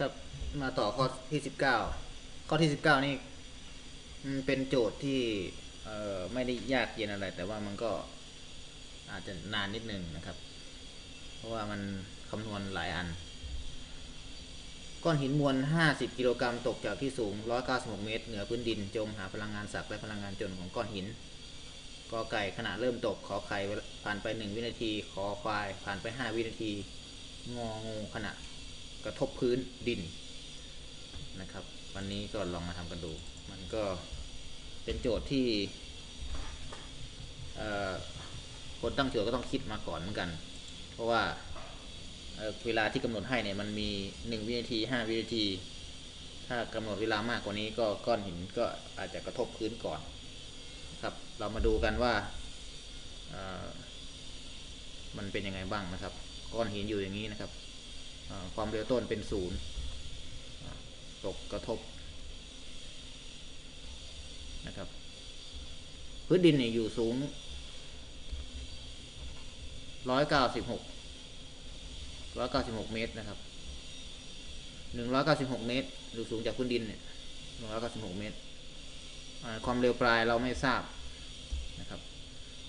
ครับมาต่อข้อที่สิบเก้าข้อที่สิบเก้านี่มันเป็นโจทย์ที่เอ่อไม่ได้ยากเย็นอะไร แต่ว่ามันก็อาจจะนานนิดนึงนะครับ เพราะว่ามันคำนวณหลายอัน ก้อนหินมวล 50 กิโลกรัมตกจากที่สูง 196 เมตร เหนือพื้นดิน จมหาพลังงานสักและพลังงานจนของก้อนหินกอไก่ขณะเริ่มตก ขอไข่ผ่านไป 1 วินาที ขอควายผ่านไป 5 วินาที งองูขณะ กระทบพื้นดินนะครับ วันนี้ก็ลองมาทำกันดู มันก็เป็นโจทย์ที่คนตั้งโจทย์ก็ต้องคิดมาก่อนเหมือนกัน เพราะว่าเเวลาที่กำหนดให้เนี่ยมันมี 1 วินาที 5 วินาที ถ้ากำหนดเวลามากกว่านี้ก็ก้อนหินก็อาจจะกระทบพื้นก่อนครับเรามาดูกันว่ามันเป็นยังไงบ้างนะครับ ก้อนหินอยู่อย่างนี้นะครับ ความเร็วต้นเป็นศูนย์ตกกระทบนะครับ พื้นดินเนี่ยอยู่สูงร้อยเก้าสิบหกร้อยเก้าสิบหกเมตรนะครับหนึ่งร้อยเก้าสิบหกเมตรอยู่สูงจากพื้นดินเนี่ยหนึ่งร้อยเก้าสิบหกเมตร ความเร็วปลายเราไม่ทราบนะครับ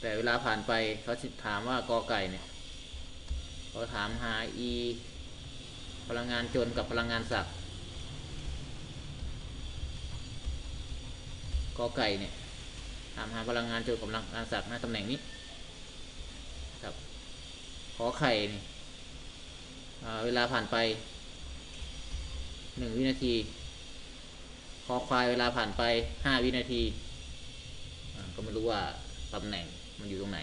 แต่เวลาผ่านไปเขาถามว่ากอไก่เนี่ยเขาถามหา e พลังงานจนกับพลังงานสักกอไก่เนี่ยถามหาพลังงานจนกับพลังงานสักหน้าตำแหน่งนี้ครับขอไข่เนี่อ่าเวลาผ่านไปหนึ่งวินาทีคอควายเวลาผ่านไปห้าวินาทีก็ไม่รู้ว่าตำแหน่งมันอยู่ตรงไหน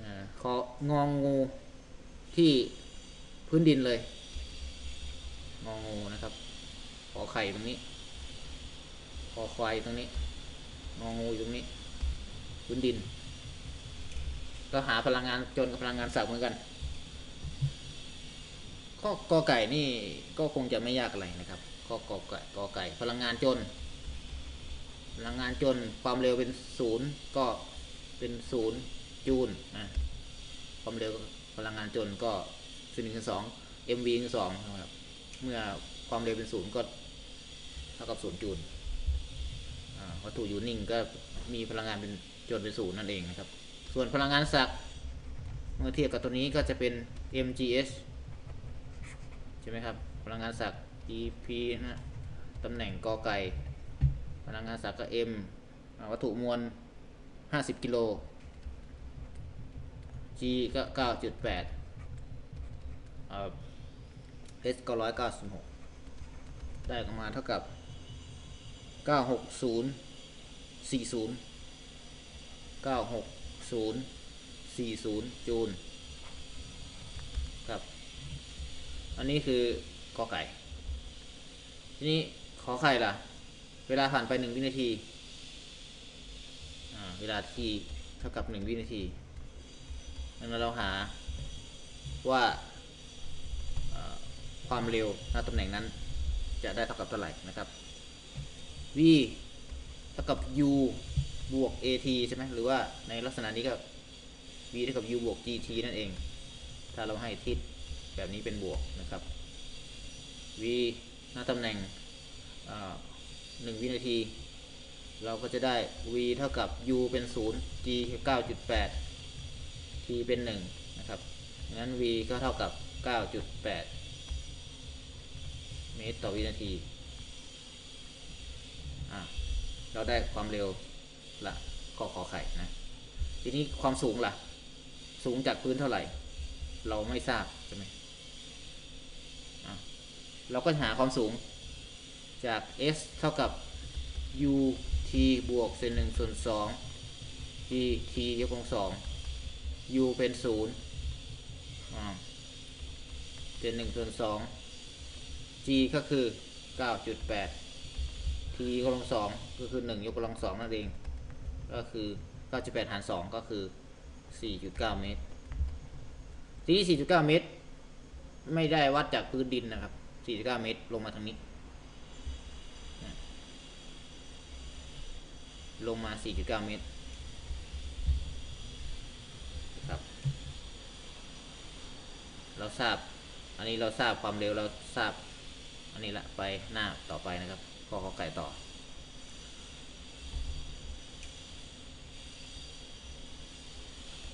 อาคององูที่พื้นดินเลย งองูนะครับ ขอไข่ตรงนี้คอควายตรงนี้ งองูอยู่ตรงนี้พื้นดิน ก็หาพลังงานจนกับพลังงานสักเหมือนกันข้อกอไก่นี่ก็คงจะไม่ยากอะไรนะครับข้อกอไก่กอไก่ พลังงานจน พลังงานจนความเร็วเป็นศูนย์ก็เป็นศูนย์จูลนะความเร็วพลังงานจนก็ศูนย์หนึ่งสอง mv สองนะครับ เมื่อความเร็วเป็นศูนย์ก็เท่ากับศูนย์จูลวัตถุอยู่นิ่งก็มีพลังงานเป็นจนเป็นศูนย์นั่นเองนะครับ ส่วนพลังงานสักเมื่อเทียบกับตัวนี้ก็จะเป็น mgs ใช่ไหมครับ พลังงานสัก EP นะตำแหน่งกอไก่ พลังงานสักก็ M วัตถุมวล 50 กิโล G ก็ 9.8 H ก็196 ได้ออกมาเท่ากับ 96040 96040 จูลครับ อันนี้คือกอไก่ ทีนี้ขอไข่ล่ะ เวลาผ่านไปหนึ่งวินาที เวลาทีเท่ากับหนึ่งวินาทีงนั้นเราหาว่า ความเร็วณตำแหน่งนั้น จะได้เท่ากับเท่าไหร่นะครับ v เท่ากับ u บวก at ใช่ไหมหรือว่าในลักษณะนี้ก็ v เท่ากับ u บวก gt นั่นเอง ถ้าเราให้ทิศแบบนี้เป็นบวกนะครับ v หน้าตำแหน่งหนึ่งวินาที เราก็จะได้ v เท่ากับ u เป็น 0 g 9.8 t เป็น 1 นะครับงั้น v ก็เท่ากับ 9.8 เมตรต่อวินาทีอะเราได้ความเร็วละขอขอไข่นะทีนี้ความสูงล่ะ สูงจากพื้นเท่าไหร่ เราไม่ทราบใช่ไหมอะเราก็หาความสูงจาก s เท่ากับ u t บวกเศษหนึ่งส่วนสอง g t ยกกำลังสอง u เป็นศูนย์อ่าเศษหนึ่งส่วนสอง g ก็คือ 9.8 t กกำลังสองก็คือ 1 ยกกำลังสองนั่นเอง ก็คือ 9.8 หาร 2 ก็คือ 4.9 เมตร ทีนี้ 4.9 เมตร ไม่ได้วัดจากพื้นดินนะครับ 4.9 เมตร ลงมาทางนี้ ลงมา 4.9 เมตรครับ เราทราบ อันนี้เราทราบความเร็วเราทราบ อันนี้ละไปหน้าต่อไปนะครับข้อขอไก่ต่อ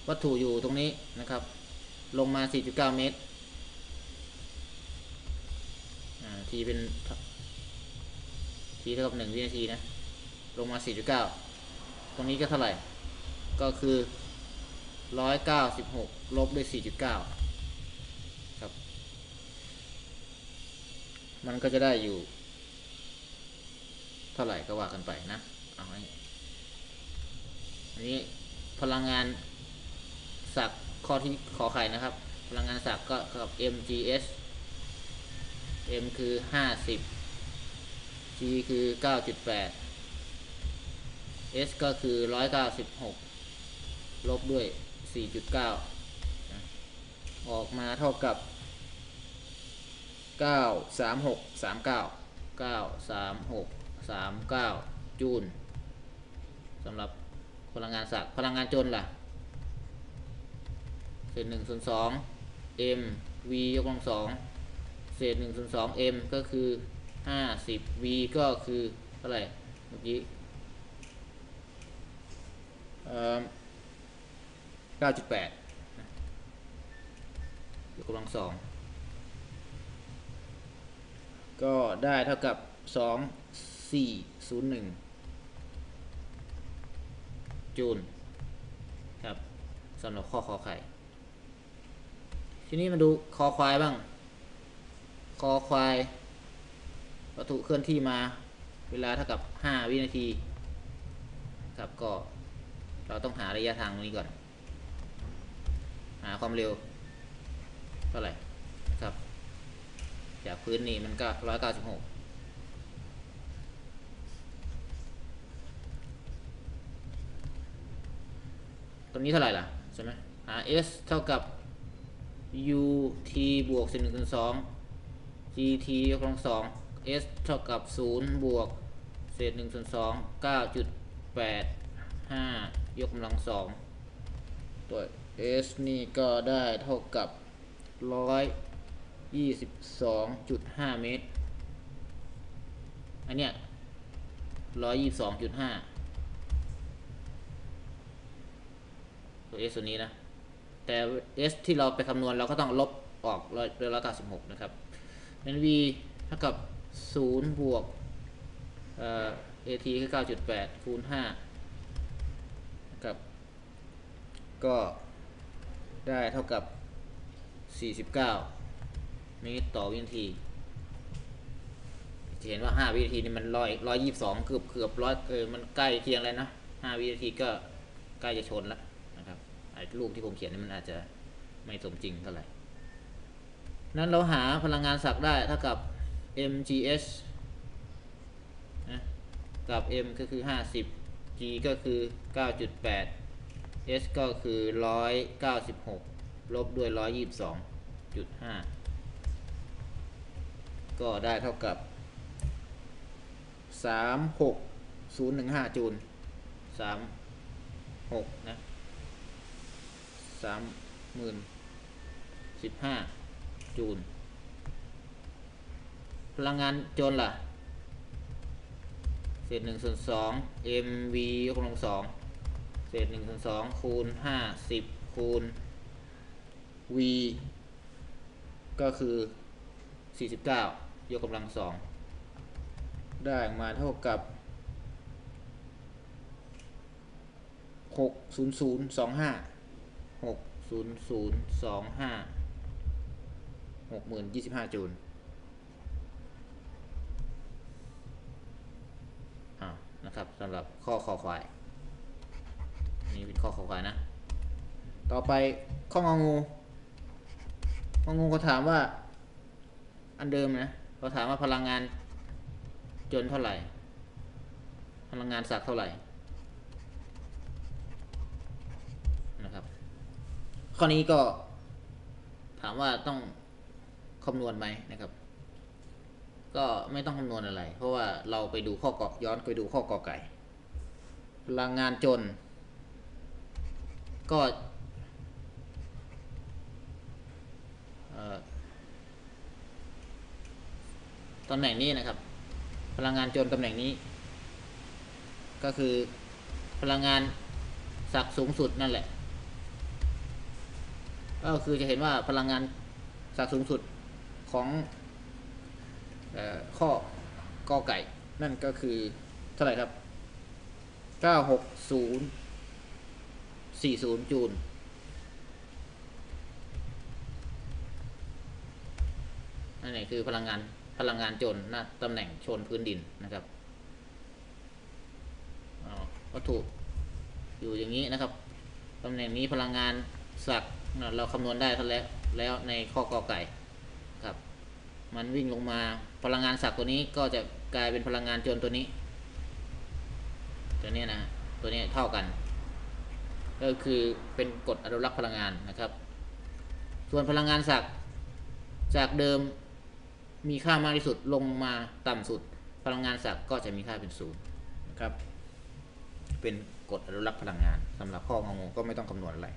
วัตถุอยู่ตรงนี้นะครับ ลงมา 4.9 เมตรทีเป็นทีเท่ากับ 1 วินาทีนะ ลงมา 4.9 ตรงนี้ก็เท่าไหร่ ก็คือ 196 ลบด้วย 4.9 ครับ มันก็จะได้อยู่ เท่าไหร่ก็ว่ากันไปนะเอาให้อันนี้พลังงานสักข้อที่ขอไข่นะครับ พลังงานสักก็กับ mgs m คือ 50 g คือ 9.8 s ก็คือ 196 ลบด้วย 4.9 ออกมาเท่ากับ 93639 93639 จูลสำหรับพลังงานสักพลังงานจนล่ะเศษหนึ่งส่วนสอง m v ยกกำลังสองเศษหนึ่งส่วนสอง m ก็คือห้าสิบ v ก็คือเท่าไหร่เมื่อกี้เก้าจุดแปดยกกำลังสอง ก็ได้เท่ากับสองสี่ศูนย์หนึ่งจูลครับสำหรับข้อขอไข่ทีนี้มาดูคอควายบ้าง คอควายวัตถุเคลื่อนที่มาเวลาเท่ากับ 5 วินาที ครับก็เราต้องหาระยะทางตรงนี้ก่อน หาความเร็ว เท่าไหร่ จากพื้นนี่มันก็196ตรงนี้เท่าไหร่ล่ะใช่ไหมหา s เท่ากับ u t บวกเศษหนึ่งส่วนสอง g t ยกกำลังสอง s เท่ากับศูนย์บวกเศษหนึ่งส่วนสองเก้าจุดแปดห้ายกกำลังสองตัว s นี่ก็ได้เท่ากับร้อย ยี่สิบสองจุดห้าเมตร อันเนี้ยร้อยยี่สิบสองจุดห้าตัว s ตัวนี้นะ แต่ s ที่เราไปคำนวณเราก็ต้องลบออกร้อยเก้าสิบหกนะครับนั้น v เท่ากับศูนย์บวกเอ่อ at คือเก้าจุดแปดคูณห้านะครับ ก็ได้เท่ากับสี่สิบ เมตรต่อวินาที จะเห็นว่า5วินาทีนี่มันร้อยร้อยยี่สิบสองเกือบเกือบร้อยเออมันใกล้เคียงเลยนะ5วินาทีก็ใกล้จะชนแล้วนะครับไอ้รูปที่ผมเขียนนี่มันอาจจะไม่สมจริงเท่าไหร่นั้นเราหาพลังงานสักได้เท่ากับ mgs นะกับ m ก็คือ 50 g ก็คือ 9.8 s ก็คือ 196 ลบด้วย 122.5 ก็ได้เท่ากับ 36015 จูล36 นะ3หมื่น15 จูล พลังงานจนล่ะเศษหนึ่งส่วนสอง mv ยกกำลังสองเศษหนึ่งส่วนสองคูณห้าสิบคูณ v ก็คือ สี่สิบเก้ายกกำลังสองได้ออกมาเท่ากับหกศูนย์ศูนย์สองห้าหกศูนย์ศูนย์สองห้าหกหมื่นยี่สิบห้าจูลนะครับสำหรับข้อคอควาย นี่เป็นข้อคอควายนะ ต่อไปข้ององูงองูเขาถามว่า อันเดิมนะเขาถามว่าพลังงานจนเท่าไหร่ พลังงานสักเท่าไหร่นะครับข้อนี้ก็ถามว่าต้องคำนวณไหมนะครับ ก็ไม่ต้องคำนวณอะไร เพราะว่าเราไปดูข้อกอกย้อนไปดูข้อกอไก่ พลังงานจน ก็เอ่อ ตำแหน่งนี้นะครับ พลังงานจนตำแหน่งนี้ ก็คือพลังงานศักสูงสุดนั่นแหละ ก็คือจะเห็นว่าพลังงานศักสูงสุดของออข้อกอไก่ นั่นก็คือเท่าไหร่ครับ 96040 จูลนั่นเองคือพลังงาน พลังงานจนน้าตำแหน่งชนพื้นดินนะครับวัตถุอยู่อย่างนี้นะครับตำแหน่งนี้พลังงานศักเราคำนวณได้ทั้งแล้วแล้วในข้อกอไก่ครับ มันวิ่งลงมาพลังงานศักตัวนี้ก็จะกลายเป็นพลังงานจนตัวนี้ ตัวนี้นะตัวนี้เท่ากัน ก็คือเป็นกฎอนุรักษ์พลังงานนะครับ ส่วนพลังงานศักจากเดิม มีค่ามากที่สุดลงมาต่ำสุด พลังงานศักดิ์ก็จะมีค่าเป็นศูนย์นะครับ เป็นกฎอนุรักษ์พลังงานสำหรับข้องงก็ไม่ต้องคำนวณอะไร